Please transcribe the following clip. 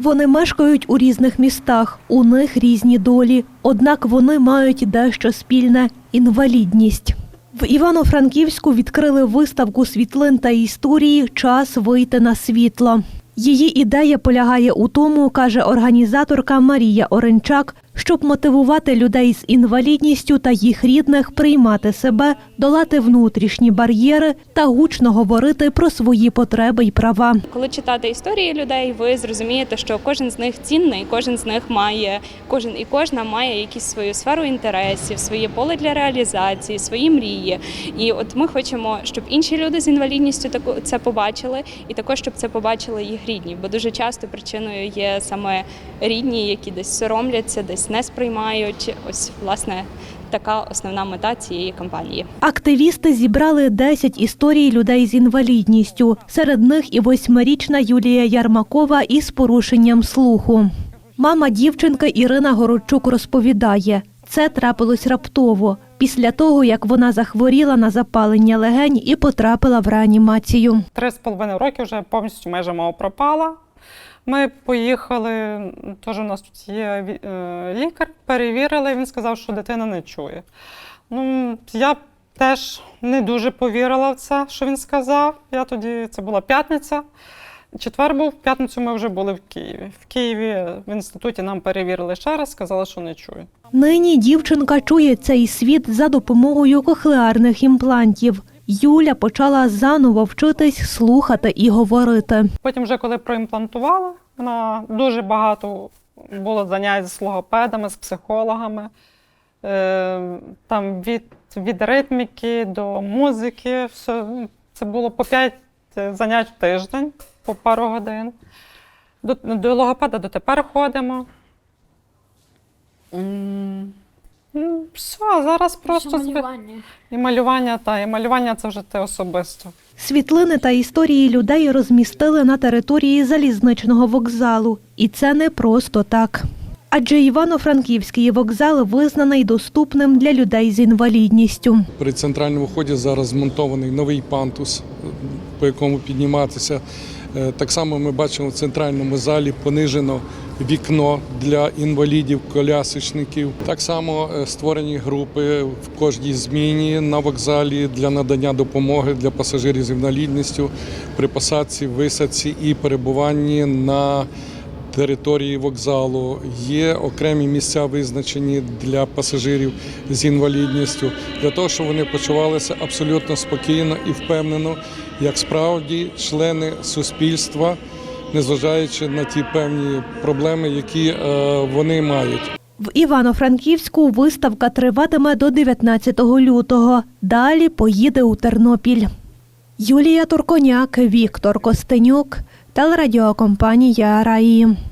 Вони мешкають у різних містах, у них різні долі. Однак вони мають дещо спільне інвалідність. В Івано-Франківську відкрили виставку світлин та історії Час вийти на світло. Її ідея полягає у тому, каже організаторка Марія Оренчак, щоб мотивувати людей з інвалідністю та їх рідних приймати себе, долати внутрішні бар'єри та гучно говорити про свої потреби й права. Коли читати історії людей, ви зрозумієте, що кожен з них цінний, кожен з них має, кожен і кожна має якусь свою сферу інтересів, своє поле для реалізації, свої мрії. І от ми хочемо, щоб інші люди з інвалідністю це побачили, і також щоб це побачили їх рідні. Бо дуже часто причиною є саме рідні, які десь соромляться, десь не сприймають. Ось власне така основна мета цієї кампанії. Активісти зібрали 10 історій людей з інвалідністю. Серед них і восьмирічна Юлія Ярмакова із порушенням слуху. Мама дівчинки Ірина Городчук розповідає, це трапилось раптово після того, як вона захворіла на запалення легень і потрапила в реанімацію. Три з половиною роки вже повністю майже мова пропала. Ми поїхали, теж у нас тут є е, лікар, перевірили, він сказав, що дитина не чує. Ну, я теж не дуже повірила в це, що він сказав. Я тоді, це була п'ятниця. Четвер був, в п'ятницю ми вже були в Києві. В Києві в інституті нам перевірили ще раз, сказали, що не чує. Нині дівчинка чує цей світ за допомогою кохлеарних імплантів. Юля почала заново вчитись слухати і говорити. Потім, вже коли проімплантували, вона дуже багато було занять з логопедами, з психологами. Е, там від, від ритміки до музики. Все. Це було по 5 занять в тиждень, по пару годин. До, до логопеда дотепер ходимо. Все, зараз просто зви- малювання. і малювання, та, і малювання це вже те особисто. Світлини та історії людей розмістили на території залізничного вокзалу. І це не просто так. Адже Івано-Франківський вокзал визнаний доступним для людей з інвалідністю. При центральному вході зараз змонтований новий пантус, по якому підніматися. Е, Так само ми бачимо в центральному залі понижено вікно для інвалідів, колясочників. Так само е, створені групи в кожній зміні на вокзалі для надання допомоги для пасажирів з інвалідністю при посадці, висадці і перебуванні на території вокзалу. Є окремі місця визначені для пасажирів з інвалідністю, для того, щоб вони почувалися абсолютно спокійно і впевнено, як справді члени суспільства, незважаючи на ті певні проблеми, які е, вони мають. В Івано-Франківську виставка триватиме до 19 лютого. Далі поїде у Тернопіль. Юлія Турконяк, Віктор Костенюк, телерадіокомпанія Раї.